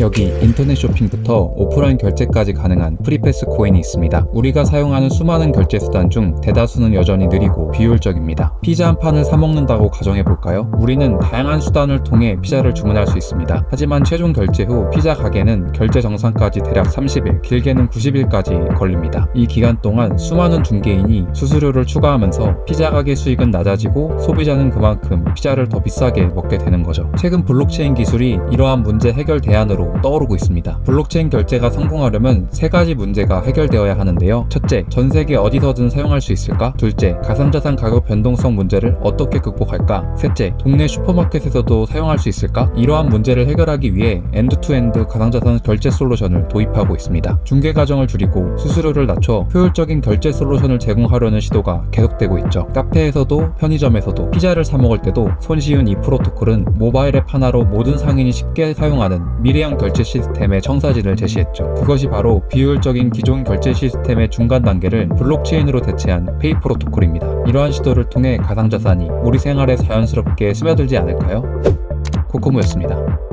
여기 인터넷 쇼핑부터 오프라인 결제까지 가능한 프리패스 코인이 있습니다. 우리가 사용하는 수많은 결제 수단 중 대다수는 여전히 느리고 비효율적입니다. 피자 한 판을 사 먹는다고 가정해 볼까요? 우리는 다양한 수단을 통해 피자를 주문할 수 있습니다. 하지만 최종 결제 후 피자 가게는 결제 정상까지 대략 30일, 길게는 90일까지 걸립니다. 이 기간 동안 수많은 중개인이 수수료를 추가하면서 피자 가게 수익은 낮아지고 소비자는 그만큼 피자를 더 비싸게 먹게 되는 거죠. 최근 블록체인 기술이 이러한 문제 해결 대안으로 떠오르고 있습니다. 블록체인 결제가 성공하려면 세 가지 문제가 해결되어야 하는데요. 첫째, 전 세계 어디서든 사용할 수 있을까? 둘째, 가상자산 가격 변동성 문제를 어떻게 극복할까? 셋째, 동네 슈퍼마켓에서도 사용할 수 있을까? 이러한 문제를 해결하기 위해 엔드투엔드 가상자산 결제 솔루션을 도입하고 있습니다. 중개 과정을 줄이고 수수료를 낮춰 효율적인 결제 솔루션을 제공하려는 시도가 계속되고 있죠. 카페에서도 편의점에서도 피자를 사 먹을 때도 손쉬운 이 프로토콜은 모바일 앱 하나로 모든 상인이 쉽게 사용하는 미래형 결제 시스템의 청사진을 제시했죠. 그것이 바로 비효율적인 기존 결제 시스템의 중간 단계를 블록체인으로 대체한 페이 프로토콜입니다. 이러한 시도를 통해 가상자산이 우리 생활에 자연스럽게 스며들지 않을까요? 코코모였습니다.